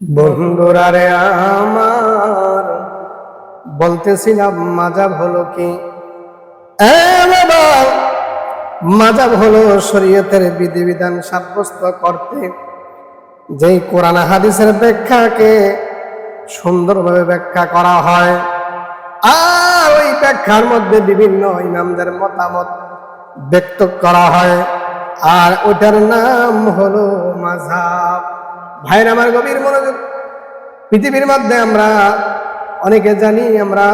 বন্ধুরা রে আমার। বলতেছিলাম, মাজাব হলো কি? মাজাব হলো শরীয়তের বিধিবিধান সাব্যস্ত করতে। যেই কোরআন হাদিসের ব্যাখ্যাকে সুন্দরভাবে ব্যাখ্যা করা হয়, আর ওই ব্যাখ্যার মধ্যে বিভিন্ন ইমামদের মতামত ব্যক্ত করা হয়, আর ওটার নাম হলো মাঝাব ভাইয়ের আমার গভীর মনোযোগ। পৃথিবীর মধ্যে আমরা অনেকে জানি, আমরা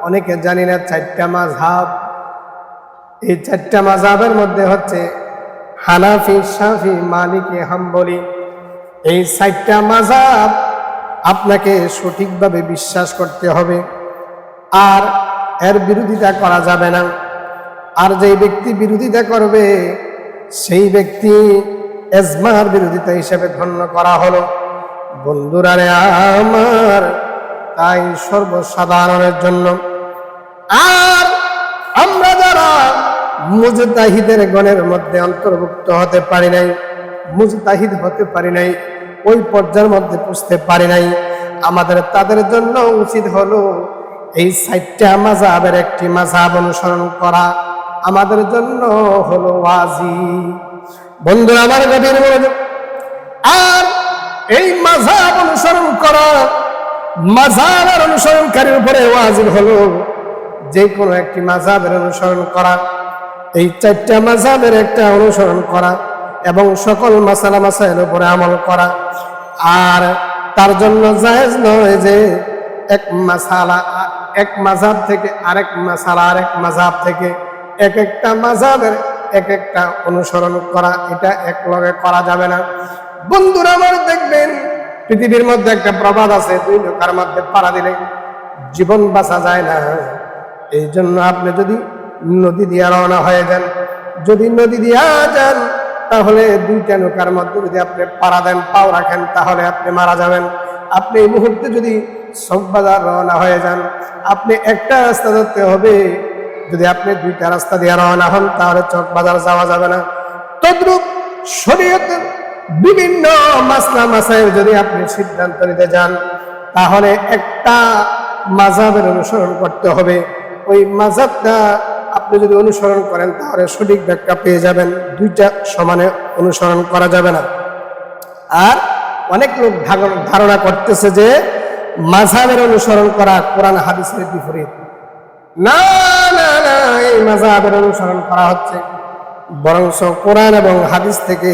অনেকে জানি না চারটা মাঝাব এই চারটা মাঝাবের মধ্যে হচ্ছে হানাফি, শাফি, মালিকি, হাম্বলি। এই চারটা মাঝাব আপনাকে সঠিকভাবে বিশ্বাস করতে হবে। আর এর বিরোধিতা করা যাবে না। আর যেই ব্যক্তি বিরোধিতা করবে, সেই ব্যক্তি এজমার বিরোধিতা হিসেবে ধন্য করা হলো। বন্ধুরা রে আমার, তাই সর্বসাধারণের জন্য। আর আমরা যারা মুজতাহিদের গণের মধ্যে অন্তর্ভুক্ত হতে পারি নাই, মুজতাহিদ হতে পারি নাই, ওই পর্যায়ের মধ্যে পুষতে পারি নাই, আমাদের তাদের জন্য উচিত হলো এই সাইটটা মাজাবের একটি মাজাব অনুসরণ করা। আমাদের জন্য হলো ওয়াজি বন্ধু আমার গভীর মনোযোগ। আর এই মাঝাব অনুসরণ করা মাঝাবের অনুসরণকারীর উপরে ওয়াজিব হলো যে কোনো একটি মাঝাবের অনুসরণ করা, এই চারটা মাঝাবের একটা অনুসরণ করা এবং সকল মাসালা মাসাইল উপরে আমল করা। আর তার জন্য জায়েজ নয় যে এক মাসালা, এক মাঝাব থেকে আরেক মাসালা, আরেক মাঝাব থেকে এক একটা মাঝাবের এক একটা অনুসরণ করা, এটা এক লগে করা যাবে না। বন্ধুরা আমার দেখবেন, পৃথিবীর মধ্যে একটা প্রবাদ আছে, দুই লোকের মধ্যে পাড়া দিলে জীবন বাঁচা যায় না। এই জন্য আপনি যদি নদী দিয়ে রওনা হয়ে যান, যদি নদী দিয়া যান, তাহলে দুইটা নৌকার মধ্যে যদি আপনি পাড়া দেন, পাও রাখেন, তাহলে আপনি মারা যাবেন। আপনি এই মুহূর্তে যদি সব বাজার রওনা হয়ে যান, আপনি একটা রাস্তা ধরতে হবে যদি আপনি দুইটা রাস্তা দিয়ে রওনা হন, তাহলে চক বাজার যাওয়া যাবে না। তদ্রুপ শরীয়তের বিভিন্ন মাসলা মাসাইল যদি আপনি সিদ্ধান্ত নিতে যান, তাহলে একটা মাজাবের অনুসরণ করতে হবে। ওই মাজাবটা আপনি যদি অনুসরণ করেন, তাহলে সঠিক ব্যাখ্যা পেয়ে যাবেন। দুইটা সমানে অনুসরণ করা যাবে না। আর অনেক লোক ধারণা করতেছে যে মাঝাবের অনুসরণ করা কোরআন হাদিসের বিপরীত। না না এই মাঝাবের অনুসরণ করা হচ্ছে। বরং কোরআন এবং হাদিস থেকে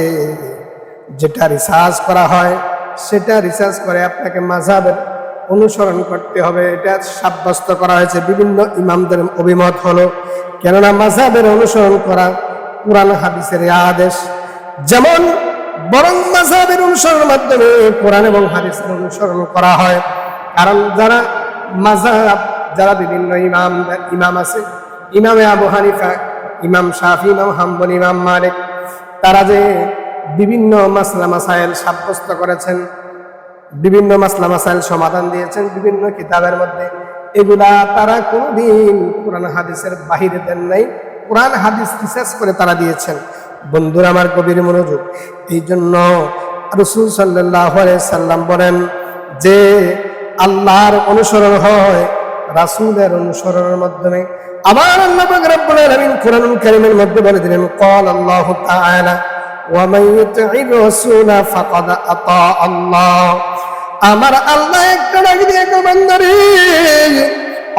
যেটা রিসার্চ করা হয়, সেটা রিসার্চ করে আপনাকে মাঝাবের অনুসরণ করতে হবে। এটা সাব্যস্ত করা হয়েছে। বিভিন্ন ইমামদের অভিমত হলো, কেননা মাঝাবের অনুসরণ করা কোরআন হাদিসের আদেশ। যেমন, বরং মাঝাবের অনুসরণের মাধ্যমে কোরআন এবং হাদিসের অনুসরণ করা হয়। কারণ যারা মাঝাব যারা বিভিন্ন ইমাম ইমাম আছে ইমামে আবু হানিফা, ইমাম শাফি, ইমাম হাম্বল, ইমাম মালিক, তারা যে বিভিন্ন মাসলা মাসাইল সাব্যস্ত করেছেন, বিভিন্ন মাসলা মাসাইল সমাধান দিয়েছেন বিভিন্ন কিতাবের মধ্যে, এগুলা তারা কোনোদিন কোরআন হাদিসের বাহিরে দেন নাই। কোরআন হাদিস রিসার্চ করে তারা দিয়েছেন। বন্ধুরা, আমার গভীর মনোযোগ। এই জন্য রসুল সাল্লাহ সাল্লাম বলেন যে, আল্লাহর অনুসরণ হয় রাসূলের অনুসরণের মাধ্যমে আবার আল্লাহ পাক রব্বুল আলামিন কোরআনুল কারীমের মধ্যে বলে দিলেন قال الله تعالى ومن يطع الرسول فقد اطاع الله আমার আল্লাহ একটা ডাক দিয়ে কো বান্দারে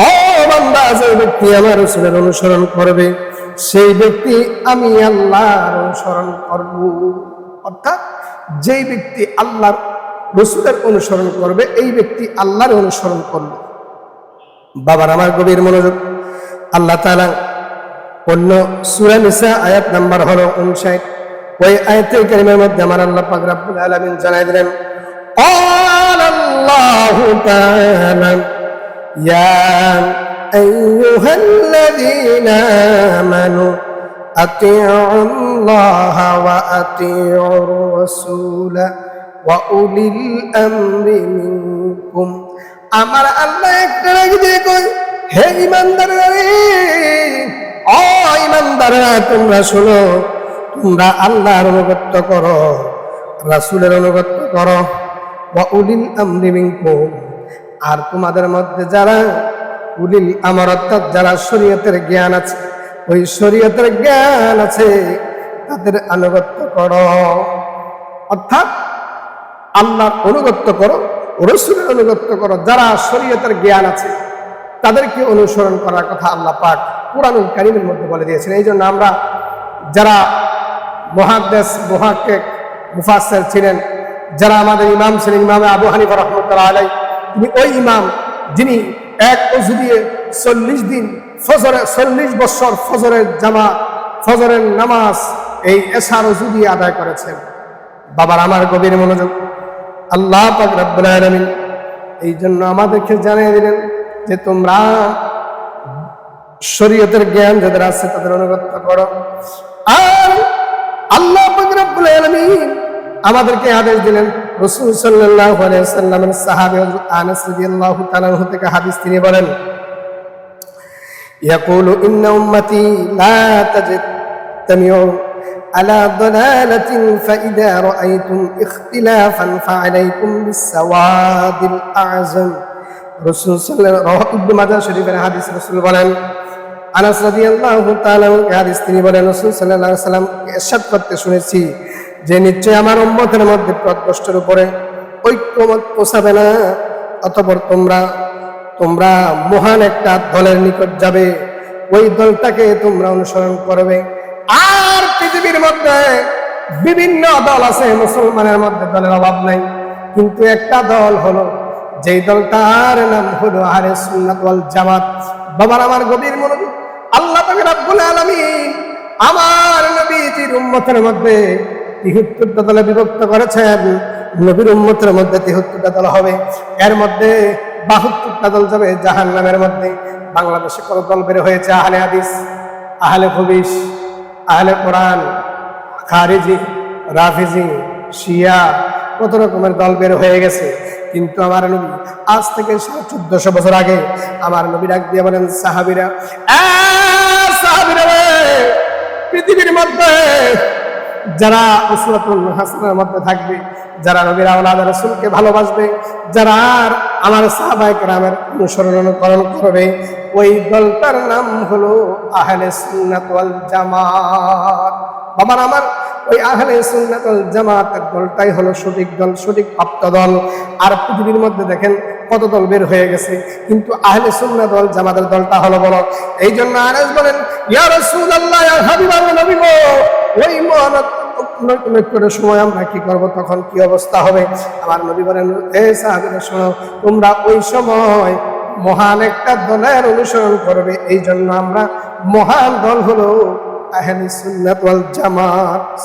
ও বান্দা যে ব্যক্তি আমার রাসূলের অনুসরণ করবে সেই ব্যক্তি আমি আল্লাহর অনুসরণ করব অর্থাৎ যেই ব্যক্তি আল্লাহর রসুলের অনুসরণ করবে এই ব্যক্তি আল্লাহর অনুসরণ করবে বাবার আমার গভীর মনোযোগ আল্লাহ তালা অন্য সুরা নিসা আয়াত নাম্বার হলো উনষাট ওই আয়াতের কারিমের মধ্যে আমার আল্লাহ পাক রাব্বুল আলামিন জানাই দিলেন قال الله تعالى يا أيها الذين آمنوا أطيعوا الله وأطيعوا الرسول وأولي الأمر منكم আমার আল্লাহ একটা রাগ দিয়ে কই হে ইমানদাররা রে ও ইমানদাররা তোমরা শোনো, তোমরা আল্লাহর অনুগত্য করো, রাসূলের অনুগত্য করো। ওয়া উলিল আমরি মিনকুম, আর তোমাদের মধ্যে যারা উলিল আমর, অর্থাৎ যারা শরীয়তের জ্ঞান আছে, ওই শরীয়তের জ্ঞান আছে, তাদের আনুগত্য করো। অর্থাৎ আল্লাহর অনুগত্য করো রসুলের অনুগত্য করো, যারা শরীয়তের জ্ঞান আছে, তাদেরকে অনুসরণ করার কথা আল্লাহ পাক কোরআনুল কারিমের মধ্যে বলে দিয়েছেন। এই জন্য আমরা যারা মহাদেশ মহাকেক মুফাসের ছিলেন, যারা আমাদের ইমাম ছিলেন, ইমামে আবু হানিফা রহমতুল্লাহ আলাই তিনি ওই ইমাম যিনি এক অজু দিয়ে চল্লিশ দিন ফজরে, চল্লিশ বছর ফজরের জামা, ফজরের নামাজ এই এশার অজু দিয়ে আদায় করেছেন। বাবার আমার গভীর মনোযোগ আল্লাহ পাক রব্বুল এই জন্য আমাদেরকে জানিয়ে দিলেন যে তোমরা শরীয়তের জ্ঞান যাদের আছে তাদের অনুগত করো। আর আল্লাহ রব্বুল আলমিন আমাদেরকে আদেশ দিলেন, রসুল সাল্লাহ সাল্লামের সাহাবি আনাস রাদিয়াল্লাহু তাআলা থেকে হাদিস তিনি বলেন, ইয়াকুলু ইন্না উম্মতি লা তাজতামিউ على ضلالة فإذا رأيتم اختلافا فعليكم بالسواد الأعظم রসুল সাল্লাল্লাহু ইবনে মাজাহ শরীফের হাদিস রসুল বলেন আনাস রাদিয়াল্লাহু তাআলা হাদিস তিনি বলেন রসুল সাল্লাল্লাহু আলাইহি সাল্লাম ইরশাদ করতে শুনেছি যে নিশ্চয় আমার উম্মতের মধ্যে প্রত্যষ্টের উপরে ঐক্যমত পোষাবে না অতঃপর তোমরা তোমরা মহান একটা দলের নিকট যাবে ওই দলটাকে তোমরা অনুসরণ করবে আর পৃথিবীর মধ্যে বিভিন্ন দল আছে, মুসলমানের মধ্যে দলের অভাব নাই। কিন্তু একটা দল হলো, যেই দলটার নাম হলো আরে সুন্নাত ওয়াল জামাত। বাবার আমার গভীর মনোযোগ। আল্লাহ পাক রব্বুল আলামিন আমার নবীজির উম্মতের মধ্যে তিহত্তরটা দলে বিভক্ত করেছেন। নবীর উম্মতের মধ্যে তিহত্তরটা দল হবে। এর মধ্যে বাহাত্তরটা দল যাবে জাহান নামের মধ্যে। বাংলাদেশে কোনো দল বের হয়েছে আহলে হাদিস, আহলে হবিস আহলে কোরআন, খারিজি, রাফিজি, শিয়া, কত রকমের দল বের হয়ে গেছে। কিন্তু আমার নবী, আজ থেকে চোদ্দশো বছর আগে আমার নবী ডাক দিয়ে বলেন, সাহাবিরা পৃথিবীর মধ্যে যারা উসরাতুল হাসানের মধ্যে থাকবে, যারা নবীর আওলাদ রসুলকে ভালোবাসবে, যারা আমার সাহাবায়ে কেরামের অনুসরণ অনুকরণ করবে ওই দলটার নাম হলো আহলে সুন্নাত ওয়াল জামাত। বাবার আমার, ওই আহলে সুন্নাত ওয়াল জামাতের দলটাই হলো সঠিক দল, সঠিক প্রাপ্ত দল। আর পৃথিবীর মধ্যে দেখেন কত দল বের হয়ে গেছে। কিন্তু আহলে সুন্নাত ওয়াল জামাতের দলটা হলো বড়। এই জন্য আনাস বলেন, ইয়া রাসূলুল্লাহ, ইয়া নবী ওই মহানত সময় আমরা কি করব, তখন কি অবস্থা হবে? আমার নবী বলেন শোনো, তোমরা ওই সময় মহান একটা দলের অনুসরণ করবে এই জন্য আমরা মহান দল হলো আহেলি সুন্নাত ওয়াল জামাত।